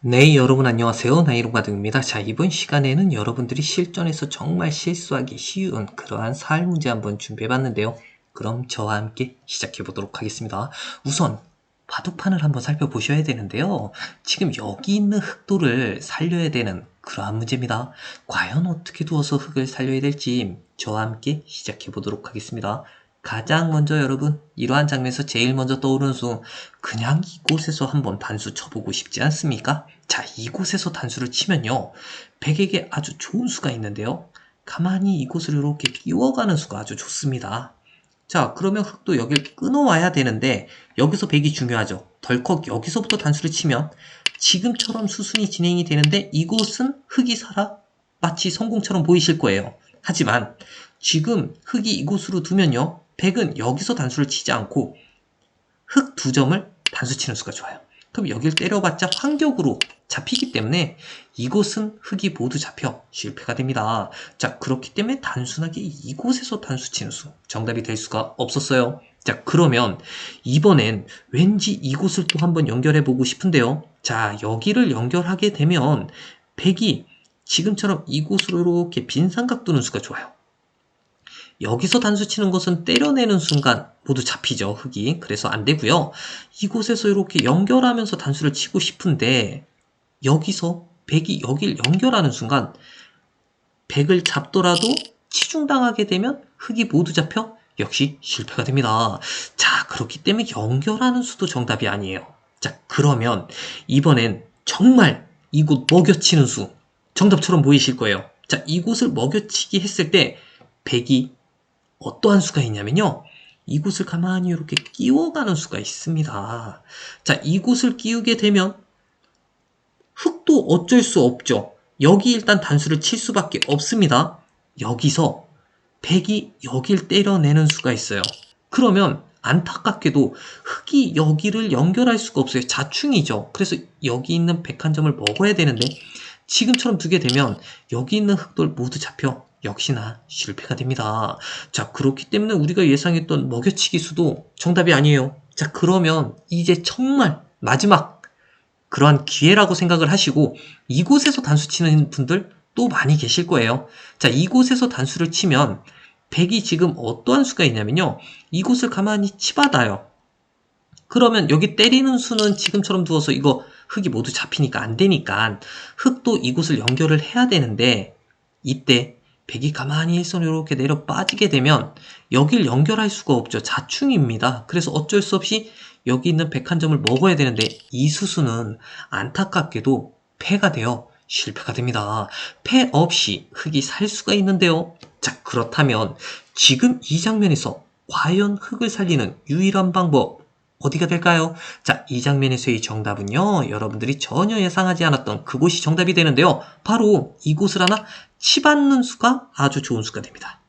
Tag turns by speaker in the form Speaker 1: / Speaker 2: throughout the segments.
Speaker 1: 네, 여러분 안녕하세요. 나이로가등입니다. 자, 이번 시간에는 여러분들이 실전에서 정말 실수하기 쉬운 그러한 사활 문제 한번 준비해봤는데요. 그럼 저와 함께 시작해보도록 하겠습니다. 우선 바둑판을 한번 살펴보셔야 되는데요. 지금 여기 있는 흑도를 살려야 되는 그러한 문제입니다. 과연 어떻게 두어서 흑을 살려야 될지 저와 함께 시작해보도록 하겠습니다. 가장 먼저 여러분 이러한 장면에서 제일 먼저 떠오르는 수 그냥 이곳에서 한번 단수 쳐보고 싶지 않습니까? 자 이곳에서 단수를 치면요. 백에게 아주 좋은 수가 있는데요. 가만히 이곳을 이렇게 끼워가는 수가 아주 좋습니다. 자 그러면 흑도 여길 끊어와야 되는데 여기서 백이 중요하죠. 덜컥 여기서부터 단수를 치면 지금처럼 수순이 진행이 되는데 이곳은 흑이 살아 마치 성공처럼 보이실 거예요. 하지만 지금 흑이 이곳으로 두면요 백은 여기서 단수를 치지 않고 흑두 점을 단수 치는 수가 좋아요. 그럼 여길 때려봤자 환격으로 잡히기 때문에 이곳은 흑이 모두 잡혀 실패가 됩니다. 자 그렇기 때문에 단순하게 이곳에서 단수 치는 수 정답이 될 수가 없었어요. 자 그러면 이번엔 왠지 이곳을 또 한번 연결해 보고 싶은데요. 자 여기를 연결하게 되면 백이 지금처럼 이곳으로 이렇게 빈 삼각 두는 수가 좋아요. 여기서 단수 치는 것은 때려내는 순간 모두 잡히죠 흙이. 그래서 안 되고요. 이곳에서 이렇게 연결하면서 단수를 치고 싶은데 여기서 백이 여길 연결하는 순간 백을 잡더라도 치중당하게 되면 흙이 모두 잡혀 역시 실패가 됩니다. 자 그렇기 때문에 연결하는 수도 정답이 아니에요. 자 그러면 이번엔 정말 이곳 먹여치는 수 정답처럼 보이실 거예요. 자 이곳을 먹여치기 했을 때 백이 어떠한 수가 있냐면요. 이곳을 가만히 이렇게 끼워가는 수가 있습니다. 자, 이곳을 끼우게 되면 흙도 어쩔 수 없죠. 여기 일단 단수를 칠 수밖에 없습니다. 여기서 백이 여길 때려내는 수가 있어요. 그러면 안타깝게도 흙이 여기를 연결할 수가 없어요. 자충이죠. 그래서 여기 있는 백한 점을 먹어야 되는데 지금처럼 두게 되면 여기 있는 흙돌 모두 잡혀 역시나 실패가 됩니다. 자, 그렇기 때문에 우리가 예상했던 먹여치기 수도 정답이 아니에요. 자, 그러면 이제 정말 마지막 그러한 기회라고 생각을 하시고 이곳에서 단수 치는 분들 또 많이 계실 거예요. 자, 이곳에서 단수를 치면 100이 지금 어떠한 수가 있냐면요. 이곳을 가만히 치받아요. 그러면 여기 때리는 수는 지금처럼 두어서 이거 흙이 모두 잡히니까 안 되니까 흙도 이곳을 연결을 해야 되는데 이때 백이 가만히 일선 이렇게 내려 빠지게 되면 여길 연결할 수가 없죠. 자충입니다. 그래서 어쩔 수 없이 여기 있는 백 한 점을 먹어야 되는데 이 수수는 안타깝게도 패가 되어 실패가 됩니다. 패 없이 흙이 살 수가 있는데요. 자 그렇다면 지금 이 장면에서 과연 흙을 살리는 유일한 방법 어디가 될까요? 자, 이 장면에서의 정답은요, 여러분들이 전혀 예상하지 않았던 그곳이 정답이 되는데요. 바로 이곳을 하나 치받는 수가 아주 좋은 수가 됩니다.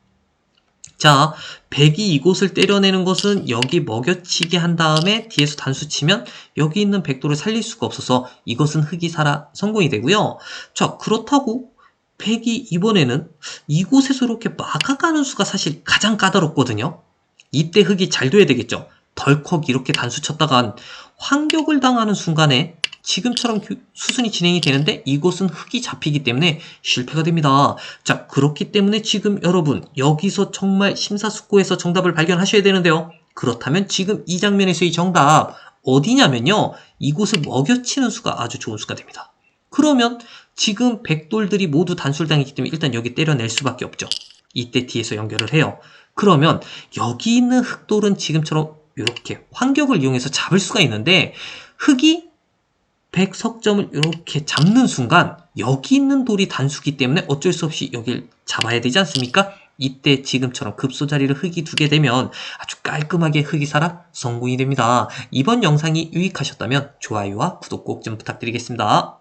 Speaker 1: 자, 백이 이곳을 때려내는 것은 여기 먹여치기 한 다음에 뒤에서 단수 치면 여기 있는 백도를 살릴 수가 없어서 이것은 흙이 살아 성공이 되고요. 자, 그렇다고 백이 이번에는 이곳에서 이렇게 막아가는 수가 사실 가장 까다롭거든요. 이때 흙이 잘 돼야 되겠죠. 덜컥 이렇게 단수 쳤다간 환격을 당하는 순간에 지금처럼 수순이 진행이 되는데 이곳은 흙이 잡히기 때문에 실패가 됩니다. 자 그렇기 때문에 지금 여러분 여기서 정말 심사숙고해서 정답을 발견하셔야 되는데요. 그렇다면 지금 이 장면에서의 정답 어디냐면요. 이곳을 먹여치는 수가 아주 좋은 수가 됩니다. 그러면 지금 백돌들이 모두 단술당했기 때문에 일단 여기 때려낼 수밖에 없죠. 이때 뒤에서 연결을 해요. 그러면 여기 있는 흑돌은 지금처럼 이렇게 환격을 이용해서 잡을 수가 있는데 흙이 백석점을 이렇게 잡는 순간 여기 있는 돌이 단수기 때문에 어쩔 수 없이 여길 잡아야 되지 않습니까? 이때 지금처럼 급소 자리를 흙이 두게 되면 아주 깔끔하게 흙이 살아 성공이 됩니다. 이번 영상이 유익하셨다면 좋아요와 구독 꼭 좀 부탁드리겠습니다.